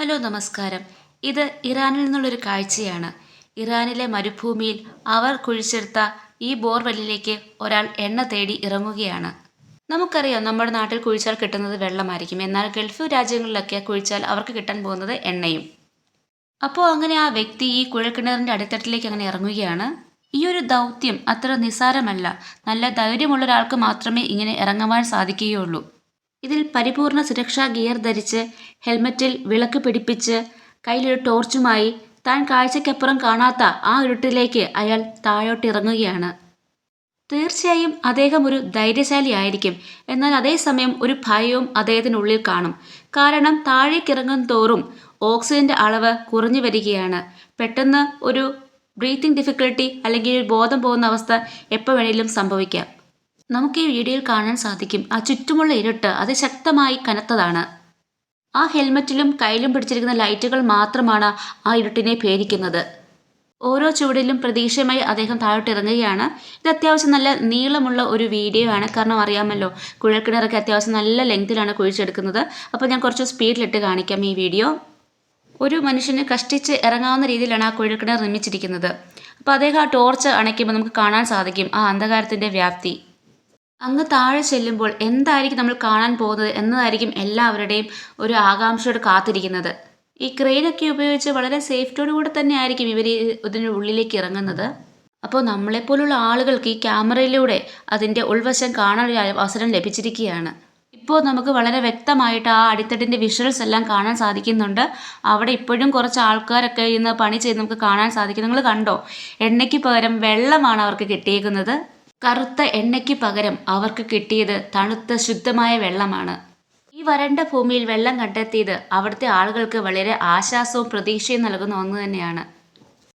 Hello നമസ്കാരം. ഇത് ഇറാനിൽ നിന്നുള്ളൊരു കാഴ്ചയാണ്. ഇറാനിലെ മരുഭൂമിയിൽ അവർ കുഴിച്ചെടുത്ത ഈ ബോർവെല്ലിലേക്ക് ഒരാൾ എണ്ണ തേടി ഇറങ്ങുകയാണ്. നമുക്കറിയാം നമ്മുടെ നാട്ടിൽ കുഴിച്ചാൽ കിട്ടുന്നത് വെള്ളമായിരിക്കും. എന്നാൽ ഗൾഫ് രാജ്യങ്ങളിലൊക്കെ കുഴിച്ചാൽ അവർക്ക് കിട്ടാൻ പോകുന്നത് എണ്ണയും. അപ്പോൾ അങ്ങനെ ആ വ്യക്തി ഈ കുഴൽക്കിണറിന്റെ അടിത്തട്ടിലേക്ക് അങ്ങനെ ഇറങ്ങുകയാണ്. ഈ ഒരു ദൗത്യം അത്ര നിസ്സാരമല്ല നല്ല ധൈര്യമുള്ള ഒരാൾക്ക് മാത്രമേ ഇങ്ങനെ ഇറങ്ങുവാൻ സാധിക്കുകയുള്ളൂ. ഇതിൽ പരിപൂർണ സുരക്ഷാ ഗിയർ ധരിച്ച് ഹെൽമറ്റിൽ വിളക്ക് പിടിപ്പിച്ച് കയ്യിലൊരു ടോർച്ചുമായി താൻ കാഴ്ചക്കപ്പുറം കാണാത്ത ആ ഇരുട്ടിലേക്ക് അയാൾ താഴോട്ടിറങ്ങുകയാണ്. തീർച്ചയായും അദ്ദേഹം ഒരു ധൈര്യശാലി ആയിരിക്കും എന്നാൽ അതേസമയം ഒരു ഭയവും അദ്ദേഹത്തിനുള്ളിൽ കാണും. കാരണം താഴേക്കിറങ്ങും തോറും ഓക്സിജന്റെ അളവ് കുറഞ്ഞു വരികയാണ്. പെട്ടെന്ന് ഒരു ബ്രീത്തിങ് ഡിഫിക്കൽട്ടി അല്ലെങ്കിൽ ബോധം പോകുന്ന അവസ്ഥ എപ്പോൾ വേണമെങ്കിലും സംഭവിക്കാം. നമുക്ക് ഈ വീഡിയോയിൽ കാണാൻ സാധിക്കും. ആ ചുറ്റുമുള്ള ഇരുട്ട് അത് ശക്തമായി കനത്തതാണ്. ആ ഹെൽമറ്റിലും കയ്യിലും പിടിച്ചിരിക്കുന്ന ലൈറ്റുകൾ മാത്രമാണ് ആ ഇരുട്ടിനെ ഭേദിക്കുന്നത്. ഓരോ ചുവടിലും പ്രതീക്ഷയുമായി അദ്ദേഹം താഴോട്ട് ഇറങ്ങുകയാണ്. ഇത് അത്യാവശ്യം നല്ല നീളമുള്ള ഒരു വീഡിയോ ആണ്. കാരണം അറിയാമല്ലോ കുഴൽക്കിണറൊക്കെ അത്യാവശ്യം നല്ല ലെങ്തിലാണ് കുഴിച്ചെടുക്കുന്നത്. അപ്പോൾ ഞാൻ കുറച്ച് സ്പീഡിലിട്ട് കാണിക്കാം ഈ വീഡിയോ. ഒരു മനുഷ്യന് കഷ്ടിച്ച് ഇറങ്ങാവുന്ന രീതിയിലാണ് ആ കുഴൽക്കിണർ നിർമ്മിച്ചിരിക്കുന്നത്. അപ്പോൾ അദ്ദേഹം ആ ടോർച്ച് അണയ്ക്കുമ്പോൾ നമുക്ക് കാണാൻ സാധിക്കും ആ അന്ധകാരത്തിന്റെ വ്യാപ്തി. അങ്ങ് താഴെ ചെല്ലുമ്പോൾ എന്തായിരിക്കും നമ്മൾ കാണാൻ പോകുന്നത് എന്നതായിരിക്കും എല്ലാവരുടെയും ഒരു ആകാംക്ഷയോട് കാത്തിരിക്കുന്നത്. ഈ ക്രെയിനൊക്കെ ഉപയോഗിച്ച് വളരെ സേഫ്റ്റിയോട് കൂടെ തന്നെ ആയിരിക്കും ഇവർ ഇതിന്റെ ഉള്ളിലേക്ക് ഇറങ്ങുന്നത്. അപ്പോൾ നമ്മളെപ്പോലുള്ള ആളുകൾക്ക് ഈ ക്യാമറയിലൂടെ അതിന്റെ ഉൾവശം കാണാൻ ഒരു അവസരം ലഭിച്ചിരിക്കുകയാണ്. ഇപ്പോൾ നമുക്ക് വളരെ വ്യക്തമായിട്ട് ആ അടിത്തട്ടിന്റെ വിഷ്വൽസ് എല്ലാം കാണാൻ സാധിക്കുന്നുണ്ട്. അവിടെ ഇപ്പോഴും കുറച്ച് ആൾക്കാരൊക്കെ ഇന്ന് പണി ചെയ്ത് നമുക്ക് കാണാൻ സാധിക്കും. നിങ്ങൾ കണ്ടോ? എണ്ണയ്ക്ക് പകരം വെള്ളമാണ് അവർക്ക് കിട്ടിയേക്കുന്നത്. കറുത്ത എണ്ണയ്ക്ക് പകരം അവർക്ക് കിട്ടിയത് തണുത്ത ശുദ്ധമായ വെള്ളമാണ്. ഈ വരണ്ട ഭൂമിയിൽ വെള്ളം കണ്ടെത്തിയത് അവിടുത്തെ ആളുകൾക്ക് വളരെ ആശ്വാസവും പ്രതീക്ഷയും നൽകുന്ന ഒന്ന് തന്നെയാണ്.